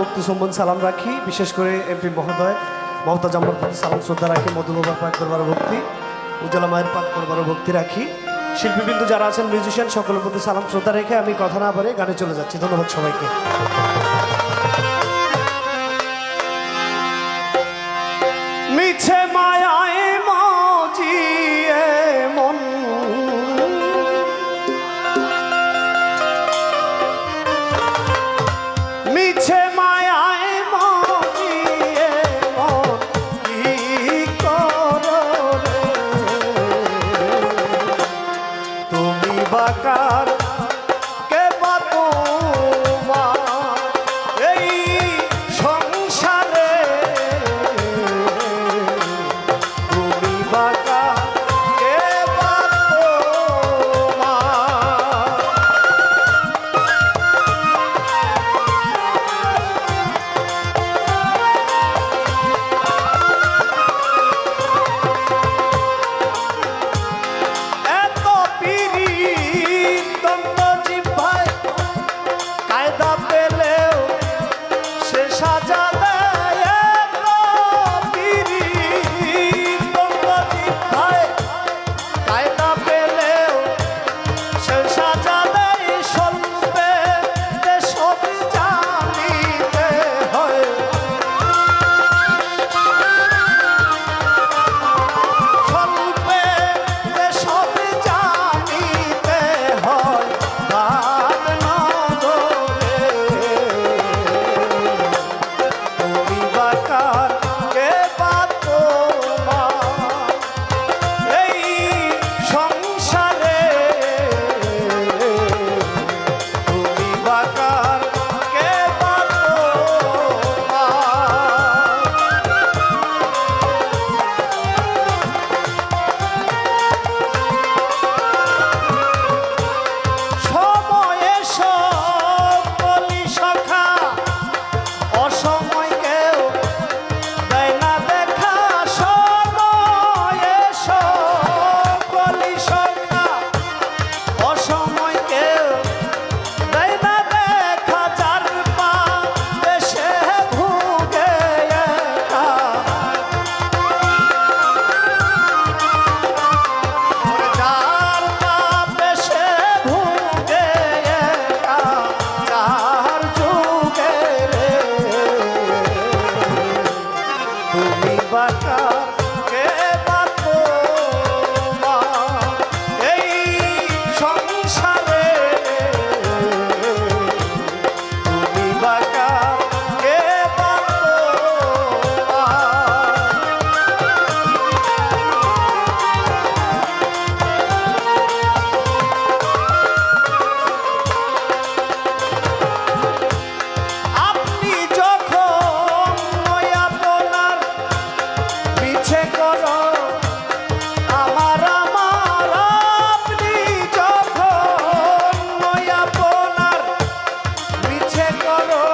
মুক্তি সম্মান সালাম রাখি, বিশেষ করে এমপি মহোদয় মমতা জাম্মার প্রতি সালাম, শ্রদ্ধা রাখি মধুবাবার পাক দরবার ভক্তি, উজ্জ্বলা মায়ের পাক দরবার ভক্তি রাখি। শিল্পীবৃন্দ যারা আছেন মিউজিশিয়ান সকলের প্রতি সালাম, শ্রদ্ধা রেখে আমি কথা না বলে গানে চলে যাচ্ছি। ধন্যবাদ সবাইকে। মিছে ইচ্ছে করো। আমার আমার আপনি যখন করো।